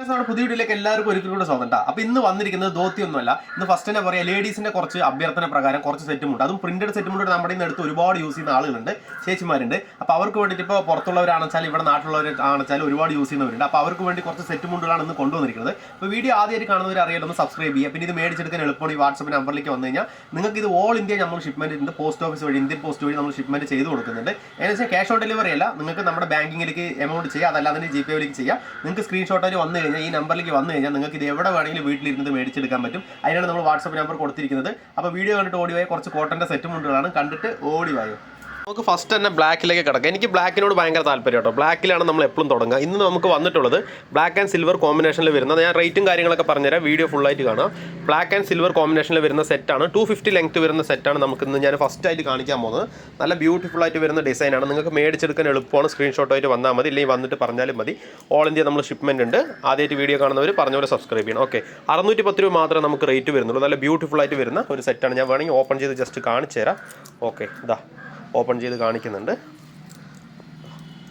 നമ്മുടെ പുതിയ വീഡിയോയിലേക്ക് എല്ലാവർക്കും ഒരിക്കലും കൂടെ സ്വാഗതം. അപ്പൊ ഇന്ന് വന്നിരിക്കുന്നത് ധോത്തി ഒന്നുമല്ല ഇന്ന് ഫസ്റ്റ് തന്നെ പറയാം ലേഡീസിന്റെ കുറച്ച് അഭ്യർത്ഥന പ്രകാരം കുറച്ച് സെറ്റും ഉണ്ട്. അതും പ്രിന്റഡ് സെറ്റും ഉണ്ട് നമ്മുടെ ഇന്ന് എടുത്ത് ഒരുപാട് യൂസ് ചെയ്യുന്ന ആളുകളുണ്ട് ചേച്ചിമാരുണ്ട്. അപ്പൊ അവർക്ക് വേണ്ടിയിട്ട് ഇപ്പോൾ പുറത്തുള്ളവരാണെച്ചാൽ ഇവിടെ നാട്ടിലുള്ളവർ നാട്ടിലുള്ളവരാണെച്ചാൽ ഒരുപാട് യൂസ് ചെയ്യുന്നവരുണ്ട്. അപ്പൊ അവർക്ക് വേണ്ടി കുറച്ച് സെറ്റുമുണ്ടുകളാണ് ഇന്ന് കൊണ്ടുവന്നിരിക്കുന്നത്. അപ്പോൾ വീഡിയോ ആദ്യമായിട്ട് കാണുന്നവർ അറിയാലൊന്ന് സബ്സ്ക്രൈബ് ചെയ്യുക. പിന്നെ ഇത് മേടിച്ചെടുക്കാൻ എളുപ്പമാണ് ഈ വാട്സപ്പ് നമ്പറിലേക്ക് വന്നു കഴിഞ്ഞാൽ നിങ്ങൾക്ക് ഇത് ഓൾ ഇന്ത്യ നമ്മൾ ഷിപ്മെന്റ് ഉണ്ട് പോസ്റ്റ് ഓഫീസ് വഴി ഇന്ത്യൻ പോസ്റ്റ് വഴി നമ്മൾ ഷിപ്മെന്റ് ചെയ്ത് കൊടുക്കുന്നുണ്ട്. ഏകദേശം ക്യാഷ് ഓൺ ഡെലിവറി അല്ല നിങ്ങൾക്ക് നമ്മുടെ ബാങ്കിങ്ങിലേക്ക് എമൗണ്ട് ചെയ്യാം അതല്ലാതെ ജി പേ പേയിലേക്ക് ചെയ്യാം. നിങ്ങൾക്ക് സ്ക്രീൻഷോട്ടായി വന്നു കഴിഞ്ഞാൽ ഈ നമ്പറിലേക്ക് വന്നു കഴിഞ്ഞാൽ നിങ്ങൾക്ക് ഇത് എവിടെ വേണമെങ്കിലും വീട്ടിലിരുന്ന് മേടിച്ചെടുക്കാൻ പറ്റും. അതിനാണ് നമ്മൾ വാട്സപ്പ് നമ്പർ കൊടുത്തിരിക്കുന്നത്. അപ്പോൾ വീഡിയോ കണ്ടിട്ട് ഓടി പോയ കുറച്ച് കോട്ടന്റെ സെറ്റും മുണ്ടുകളാണ് കണ്ടിട്ട് ഓടി വായോ നമുക്ക് ഫസ്റ്റ് തന്നെ ബ്ലാക്കിലേക്ക് കിടക്കാം. എനിക്ക് ബ്ലാക്കിനോട് ഭയങ്കര താല്പര്യം കേട്ടോ. ബ്ലാക്കിലാണ് നമ്മൾ എപ്പോഴും തുടങ്ങുക. ഇന്ന് നമുക്ക് വന്നിട്ടുള്ളത് ബ്ലാക്ക് ആൻഡ് സിൽവർ കോമ്പിനേഷനിൽ വരുന്നത് ഞാൻ റേറ്റും കാര്യങ്ങളൊക്കെ പറഞ്ഞുതരാം. വീഡിയോ ഫുള്ളായിട്ട് കാണാം. ബ്ലാക്ക് ആൻഡ് സിൽവർ കോമ്പിനേഷനിൽ വരുന്ന സെറ്റാണ് ടു ഫിഫ്റ്റി ലെങ്ത് വരുന്ന സെറ്റാണ് നമുക്ക് ഇന്ന് ഞാൻ ഫസ്റ്റ് ആയിട്ട് കാണിക്കാൻ പോകുന്നത്. നല്ല ബ്യൂട്ടിഫുൾ ആയിട്ട് വരുന്ന ഡിസൈനാണ് നിങ്ങൾക്ക് മേടിച്ചെടുക്കാൻ എളുപ്പമാണ്. സ്ക്രീൻഷോട്ടായിട്ട് വന്നാൽ മതി. ഇല്ലെങ്കിൽ വന്നിട്ട് പറഞ്ഞാലും മതി. ഓൾ ഇന്ത്യ നമ്മൾ ഷിപ്മെന്റ് ഉണ്ട്. ആദ്യമായിട്ട് വീഡിയോ കാണുന്നവർ പറഞ്ഞ പോലെ സബ്സ്ക്രൈബ് ചെയ്യണം. ഓക്കെ അറുന്നൂറ്റി പത്ത് രൂപ മാത്രമേ നമുക്ക് റേറ്റ് വരുന്നുള്ളൂ. നല്ല ബ്യൂട്ടിഫുൾ ആയിട്ട് വരുന്ന ഒരു സെറ്റാണ് ഞാൻ വേണമെങ്കിൽ ഓപ്പൺ ചെയ്ത് ജസ്റ്റ് കാണിച്ചു തരാം ഓക്കെ ഇതാ ഓപ്പൺ ചെയ്ത് കാണിക്കുന്നുണ്ട്.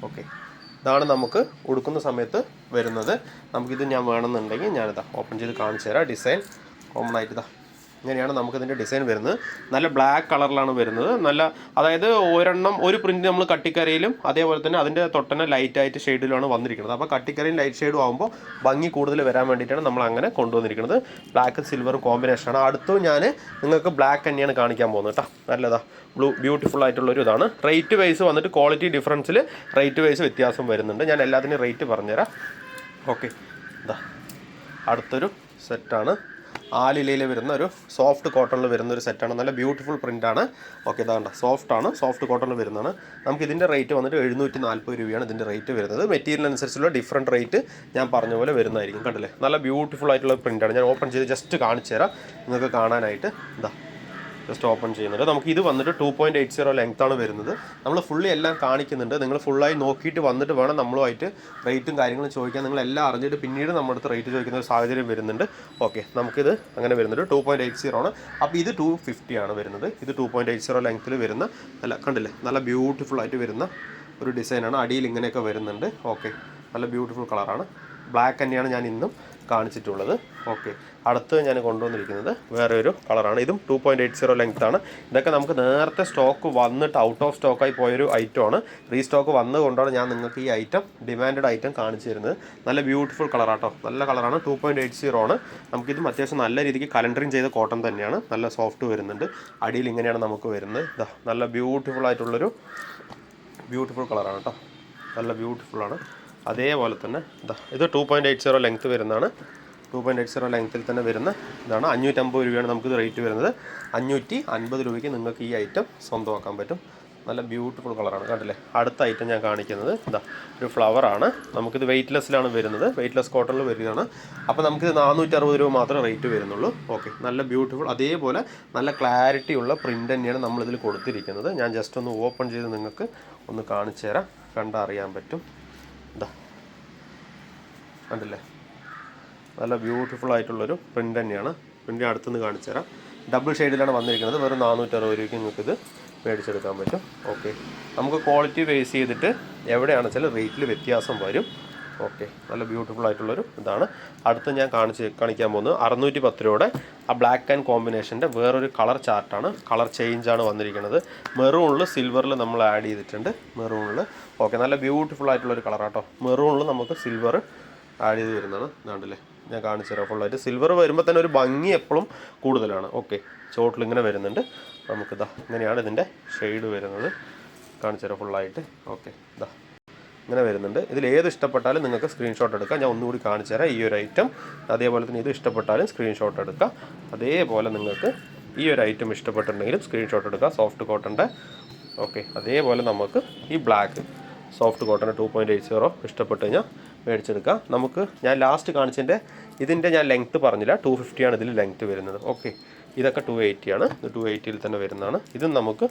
ഓക്കെ. ഇതാണ് നമുക്ക് ഉടുക്കുന്ന സമയത്ത് വരുന്നത്. നമുക്കിത് ഞാൻ വേണമെന്നുണ്ടെങ്കിൽ ഞാനിതാ ഓപ്പൺ ചെയ്ത് കാണിച്ചു തരാം ഡിസൈൻ കോമൺ ആയിട്ട് ഇതാ. ഇങ്ങനെയാണ് നമുക്കിതിന്റെ ഡിസൈൻ വരുന്നത്. നല്ല ബ്ലാക്ക് കളറിലാണ് വരുന്നത്. നല്ല അതായത് ഒരെണ്ണം ഒരു പ്രിന്റ് നമ്മൾ കട്ടിക്കരയിലും അതേപോലെ തന്നെ അതിന്റെ തൊട്ടന്നെ ലൈറ്റായിട്ട് ഷെയ്ഡിലാണ് വന്നിരിക്കുന്നത്. അപ്പോൾ കട്ടിക്കരയും ലൈറ്റ് ഷെയ്ഡും ആകുമ്പോൾ ഭംഗി കൂടുതൽ വരാൻ വേണ്ടിയിട്ടാണ് നമ്മൾ അങ്ങനെ കൊണ്ടുവന്നിരിക്കുന്നത്. ബ്ലാക്ക് സിൽവറും കോമ്പിനേഷനാണ് അടുത്തും ഞാൻ നിങ്ങൾക്ക് ബ്ലാക്ക് തന്നെയാണ് കാണിക്കാൻ പോകുന്നത് കേട്ടോ. നല്ലതാ. ബ്ലൂ ബ്യൂട്ടിഫുൾ ആയിട്ടുള്ള ഒരു ഇതാണ്. റേറ്റ് വൈസ് വന്നിട്ട് ക്വാളിറ്റി ഡിഫറൻസിൽ റേറ്റ് വൈസ് വ്യത്യാസം വരുന്നുണ്ട്. ഞാൻ എല്ലാത്തിനും റേറ്റ് പറഞ്ഞുതരാം. ഓക്കെ അടുത്തൊരു സെറ്റാണ് ആലിലയിൽ വരുന്ന ഒരു സോഫ്റ്റ് കോട്ടണിൽ വരുന്ന ഒരു സെറ്റാണ് നല്ല ബ്യൂട്ടിഫുൾ പ്രിന്റ് ആണ്. ഓക്കെ ഇതാണ്ട സോഫ്റ്റ് ആണ്. സോഫ്റ്റ് കോട്ടണിൽ വരുന്നതാണ്. നമുക്ക് ഇതിന്റെ റേറ്റ് വന്നിട്ട് എഴുന്നൂറ്റി നാൽപ്പത് രൂപയാണ് ഇതിന്റെ റേറ്റ് വരുന്നത്. മെറ്റീരിയൽ അനുസരിച്ചുള്ള ഡിഫറന്റ് റേറ്റ് ഞാൻ പറഞ്ഞ പോലെ വരുന്നതായിരിക്കും. കണ്ടില്ലേ? നല്ല ബ്യൂട്ടിഫുൾ ആയിട്ടുള്ള പ്രിന്റാണ് ഞാൻ ഓപ്പൺ ചെയ്ത് ജസ്റ്റ് കാണിച്ചു തരാം നിങ്ങൾക്ക് കാണാനായിട്ട്. ഇതാ. ജസ്റ്റ് ഓപ്പൺ ചെയ്യുന്നുണ്ട് നമുക്ക് ഇത് വന്നിട്ട് two point eight zero length ആണ് വരുന്നത്. നമ്മൾ ഫുള്ളി എല്ലാം കാണിക്കുന്നുണ്ട്. നിങ്ങൾ ഫുള്ളായി നോക്കിയിട്ട് വന്നിട്ട് വേണം നമ്മളുമായിട്ട് റേറ്റും കാര്യങ്ങളും ചോദിക്കാൻ. നിങ്ങൾ എല്ലാം അറിഞ്ഞിട്ട് പിന്നീട് നമ്മുടെ അടുത്ത് റേറ്റ് ചോദിക്കുന്ന ഒരു സാഹചര്യം വരുന്നുണ്ട്. ഓക്കെ നമുക്കിത് അങ്ങനെ വരുന്നുണ്ട് ടു പോയിന്റ് എയ്റ്റ് സീറോ ആണ്. അപ്പോൾ ഇത് ടു ഫിഫ്റ്റി ആണ് വരുന്നത്. ഇത് ടു പോയിന്റ് എയ്റ്റ് സീറോ ലെങ്ത്തിൽ വരുന്ന നല്ല കണ്ടില്ലേ? നല്ല ബ്യൂട്ടിഫുൾ ആയിട്ട് വരുന്ന ഒരു ഡിസൈനാണ് അടിയിൽ ഇങ്ങനെയൊക്കെ വരുന്നുണ്ട്. ഓക്കെ നല്ല ബ്യൂട്ടിഫുൾ കളറാണ് ബ്ലാക്ക് തന്നെയാണ് ഞാൻ ഇന്നും കാണിച്ചിട്ടുള്ളത്. ഓക്കെ. അടുത്ത് ഞാൻ കൊണ്ടുവന്നിരിക്കുന്നത് വേറെ ഒരു കളറാണ്. ഇതും two point eight zero length ആണ്. ഇതൊക്കെ നമുക്ക് നേരത്തെ സ്റ്റോക്ക് വന്നിട്ട് ഔട്ട് ഓഫ് സ്റ്റോക്കായി പോയൊരു ഐറ്റമാണ് റീസ്റ്റോക്ക് വന്നുകൊണ്ടാണ് ഞാൻ നിങ്ങൾക്ക് ഈ ഐറ്റം ഡിമാൻഡ് ഐറ്റം കാണിച്ചു തരുന്നത്. നല്ല ബ്യൂട്ടിഫുൾ കളറാട്ടോ നല്ല കളറാണ് ടു പോയിന്റ് എയ്റ്റ് സീറോ ആണ്. നമുക്കിതും അത്യാവശ്യം നല്ല രീതിക്ക് കലണ്ടറിങ് ചെയ്ത കോട്ടൺ തന്നെയാണ്. നല്ല സോഫ്റ്റ് വരുന്നുണ്ട്. അടിയിൽ ഇങ്ങനെയാണ് നമുക്ക് വരുന്നത്. ഇതാ നല്ല ബ്യൂട്ടിഫുൾ ആയിട്ടുള്ളൊരു ബ്യൂട്ടിഫുൾ കളറാണ് കേട്ടോ നല്ല ബ്യൂട്ടിഫുൾ ആണ്. അതേപോലെ തന്നെ ഇതാ ഇത് two point eight zero length വരുന്നതാണ് ടു പോയിന്റ് എയ്റ്റ് സീറോ ലെങ്ത്തിൽ തന്നെ വരുന്ന ഇതാണ്. അഞ്ഞൂറ്റമ്പത് രൂപയാണ് നമുക്കിത് റേറ്റ് വരുന്നത്. അഞ്ഞൂറ്റി അൻപത് രൂപയ്ക്ക് നിങ്ങൾക്ക് ഈ ഐറ്റം സ്വന്തമാക്കാൻ പറ്റും. നല്ല ബ്യൂട്ടിഫുൾ കളറാണ് കണ്ടില്ലേ? അടുത്ത ഐറ്റം ഞാൻ കാണിക്കുന്നത്. ഇതാ ഒരു ഫ്ലവറാണ് നമുക്കിത് വെയ്റ്റ്ലെസ്സിലാണ് വരുന്നത്. വെയ്റ്റ്ലെസ് കോട്ടണിൽ വരികയാണ്. അപ്പോൾ നമുക്കിത് നാനൂറ്റി അറുപത് രൂപ മാത്രമേ റേറ്റ് വരുന്നുള്ളൂ. ഓക്കെ നല്ല ബ്യൂട്ടിഫുൾ അതേപോലെ നല്ല ക്ലാരിറ്റി ഉള്ള പ്രിന്റ് തന്നെയാണ് നമ്മളിതിൽ കൊടുത്തിരിക്കുന്നത്. ഞാൻ ജസ്റ്റ് ഒന്ന് ഓപ്പൺ ചെയ്ത് നിങ്ങൾക്ക് ഒന്ന് കാണിച്ചു തരാം കണ്ടറിയാൻ പറ്റും. ഇതാ കണ്ടില്ലേ? നല്ല ബ്യൂട്ടിഫുൾ ആയിട്ടുള്ളൊരു പ്രിന്റ് തന്നെയാണ്. പ്രിന്റ് അടുത്തുനിന്ന് കാണിച്ചു തരാം. ഡബിൾ ഷെയ്ഡിലാണ് വന്നിരിക്കുന്നത്. വെറും നാനൂറ്ററുപത് രൂപയ്ക്ക് നിങ്ങൾക്ക് ഇത് മേടിച്ചെടുക്കാൻ പറ്റും. ഓക്കെ നമുക്ക് ക്വാളിറ്റി ബേസ് ചെയ്തിട്ട് എവിടെയാണെന്ന് വെച്ചാൽ റേറ്റിൽ വ്യത്യാസം വരും. ഓക്കെ. നല്ല ബ്യൂട്ടിഫുൾ ആയിട്ടുള്ളൊരു ഇതാണ്. അടുത്ത് ഞാൻ കാണിച്ച് കാണിക്കാൻ പോകുന്നത് അറുന്നൂറ്റി പത്ത് രൂപയുടെ ആ ബ്ലാക്ക് ആൻഡ് കോമ്പിനേഷന്റെ വേറൊരു കളർ ചാർട്ടാണ്. കളർ ചേഞ്ചാണ് വന്നിരിക്കുന്നത്. മെറൂണിൽ സിൽവറിൽ നമ്മൾ ആഡ് ചെയ്തിട്ടുണ്ട്. മെറൂണിൽ. ഓക്കെ നല്ല ബ്യൂട്ടിഫുൾ ആയിട്ടുള്ളൊരു കളർ ആട്ടോ മെറൂണിൽ നമുക്ക് സിൽവർ ആഡ് ചെയ്ത് വരുന്നതാണ് ഇതാണ്ടല്ലേ ഞാൻ കാണിച്ചു തരാം ഫുള്ളായിട്ട്. സിൽവർ വരുമ്പോൾ തന്നെ ഒരു ഭംഗി എപ്പോഴും കൂടുതലാണ്. ഓക്കെ ചോട്ടിൽ ഇങ്ങനെ വരുന്നുണ്ട്. നമുക്കിതാ ഇങ്ങനെയാണ് ഇതിന്റെ ഷെയ്ഡ് വരുന്നത്. കാണിച്ചു തരാം ഫുള്ളായിട്ട്. ഓക്കെ ഇതാ. ഇങ്ങനെ വരുന്നുണ്ട്. ഇതിൽ ഏത് ഇഷ്ടപ്പെട്ടാലും നിങ്ങൾക്ക് സ്ക്രീൻഷോട്ട് എടുക്കാം. ഞാൻ ഒന്നുകൂടി കാണിച്ചു തരാം ഈ ഒരു ഐറ്റം അതേപോലെ തന്നെ ഇത് ഇഷ്ടപ്പെട്ടാലും സ്ക്രീൻഷോട്ട് എടുക്കാം. അതേപോലെ നിങ്ങൾക്ക് ഈ ഒരു ഐറ്റം ഇഷ്ടപ്പെട്ടിട്ടുണ്ടെങ്കിലും സ്ക്രീൻഷോട്ട് എടുക്കാം. സോഫ്റ്റ് കോട്ടന്റെ ഓക്കെ അതേപോലെ നമുക്ക് ഈ black soft cotton two point eight zero ഇഷ്ടപ്പെട്ട് കഴിഞ്ഞാൽ മേടിച്ചെടുക്കാം. നമുക്ക് ഞാൻ ലാസ്റ്റ് കാണിച്ചതിന്റെ ഇതിന്റെ ഞാൻ ലെങ്ത്ത് പറഞ്ഞില്ല. ടു ഫിഫ്റ്റിയാണ് ഇതിൽ ലെങ്ത്ത് വരുന്നത്. ഓക്കെ ഇതൊക്കെ ടു എയ്റ്റിയാണ് ഇത് ടു എയ്റ്റിയിൽ തന്നെ വരുന്നതാണ്. ഇതും നമുക്ക്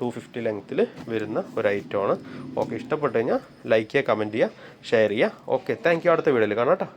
ടു ഫിഫ്റ്റി ലെങ്ത്തിൽ വരുന്ന ഒരു ഐറ്റമാണ് ഓക്കെ ഇഷ്ടപ്പെട്ട് കഴിഞ്ഞാൽ ലൈക്ക് ചെയ്യുക കമന്റ് ചെയ്യുക ഷെയർ ചെയ്യുക. ഓക്കെ താങ്ക് യു അടുത്ത വീഡിയോയിൽ കാണാം കേട്ടോ.